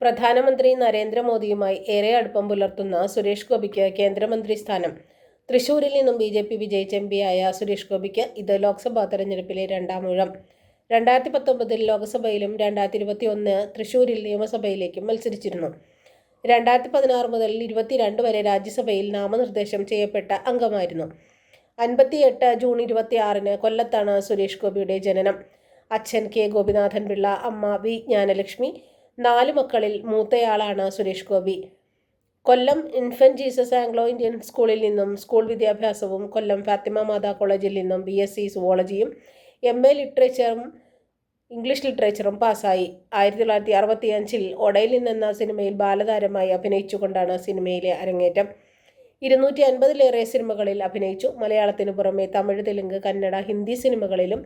പ്രധാനമന്ത്രി നരേന്ദ്രമോദിയുമായി ഏറെ അടുപ്പം പുലർത്തുന്ന സുരേഷ് ഗോപിക്ക് കേന്ദ്രമന്ത്രി സ്ഥാനം. തൃശൂരിൽ നിന്നും ബി ജെ പി വിജയിച്ച എം പിയായ സുരേഷ് ഗോപിക്ക് ഇത് ലോക്സഭാ തെരഞ്ഞെടുപ്പിലെ രണ്ടാം ഊഴം. രണ്ടായിരത്തി പത്തൊമ്പതിൽ ലോക്സഭയിലും രണ്ടായിരത്തി ഇരുപത്തി ഒന്ന് തൃശൂരിൽ നിയമസഭയിലേക്കും മത്സരിച്ചിരുന്നു. രണ്ടായിരത്തി പതിനാറ് മുതൽ ഇരുപത്തിരണ്ട് വരെ രാജ്യസഭയിൽ നാമനിർദ്ദേശം ചെയ്യപ്പെട്ട അംഗമായിരുന്നു. അൻപത്തിയെട്ട് ജൂൺ ഇരുപത്തിയാറിന് കൊല്ലത്താണ് സുരേഷ് ഗോപിയുടെ ജനനം. അച്ഛൻ കെ ഗോപിനാഥൻ പിള്ള അമ്മ വി ജ്ഞാനലക്ഷ്മി നാല് മക്കളിൽ മൂത്തയാളാണ് Suresh Gopi. Kollam infant Jesus Anglo Indian സ്കൂളിൽ നിന്നും സ്കൂൾ വിദ്യാഭ്യാസവും കൊല്ലം ഫാത്തിമ മാതാ കോളേജിൽ നിന്നും ബി എസ് സി സുവോളജിയും എം എ ലിറ്ററേച്ചറും ഇംഗ്ലീഷ് ലിറ്ററേച്ചറും പാസ്സായി ആയിരത്തി തൊള്ളായിരത്തി അറുപത്തി അഞ്ചിൽ ഒടയിൽ നിന്നെന്ന സിനിമയിൽ ബാലതാരമായി അഭിനയിച്ചുകൊണ്ടാണ് സിനിമയിലെ അരങ്ങേറ്റം. ഇരുന്നൂറ്റി അൻപതിലേറെ സിനിമകളിൽ അഭിനയിച്ചു. മലയാളത്തിനു പുറമെ തമിഴ് തെലുങ്ക് കന്നഡ ഹിന്ദി സിനിമകളിലും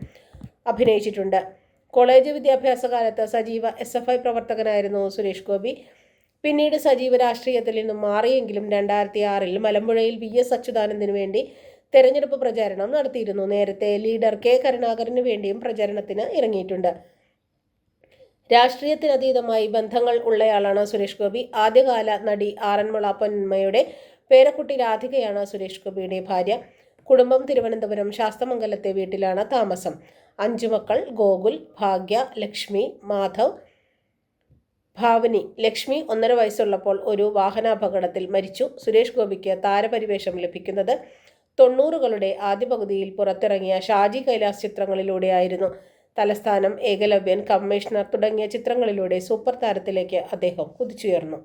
അഭിനയിച്ചിട്ടുണ്ട്. കോളേജ് വിദ്യാഭ്യാസ കാലത്ത് സജീവ എസ് എഫ് ഐ പ്രവർത്തകനായിരുന്നു സുരേഷ് ഗോപി. പിന്നീട് സജീവ രാഷ്ട്രീയത്തിൽ നിന്നും മാറിയെങ്കിലും രണ്ടായിരത്തി ആറിൽ മലമ്പുഴയിൽ വി എസ് അച്യുതാനന്ദിനു വേണ്ടി തെരഞ്ഞെടുപ്പ് പ്രചാരണം നടത്തിയിരുന്നു. നേരത്തെ ലീഡർ കെ കരുണാകരന് വേണ്ടിയും പ്രചരണത്തിന് ഇറങ്ങിയിട്ടുണ്ട്. രാഷ്ട്രീയത്തിനതീതമായി ബന്ധങ്ങൾ ഉള്ളയാളാണ് സുരേഷ് ഗോപി. ആദ്യകാല നടി ആറന്മുള പൊന്മയുടെ പേരക്കുട്ടി രാധികയാണ് സുരേഷ് ഗോപിയുടെ ഭാര്യ. കുടുംബം തിരുവനന്തപുരം ശാസ്തമംഗലത്തെ വീട്ടിലാണ് താമസം. അഞ്ചു മക്കൾ ഗോകുൽ ഭാഗ്യ ലക്ഷ്മി മാധവ് ഭാവനി. ലക്ഷ്മി ഒന്നര വയസ്സുള്ളപ്പോൾ ഒരു വാഹനാപകടത്തിൽ മരിച്ചു. സുരേഷ് ഗോപിക്ക് താരപരിവേഷം ലഭിക്കുന്നത് തൊണ്ണൂറുകളുടെ ആദ്യ പകുതിയിൽ പുറത്തിറങ്ങിയ ഷാജി കൈലാസ് ചിത്രങ്ങളിലൂടെയായിരുന്നു. തലസ്ഥാനം ഏകലവ്യൻ കമ്മീഷണർ തുടങ്ങിയ ചിത്രങ്ങളിലൂടെ സൂപ്പർ താരത്തിലേക്ക് അദ്ദേഹം കുതിച്ചുയർന്നു.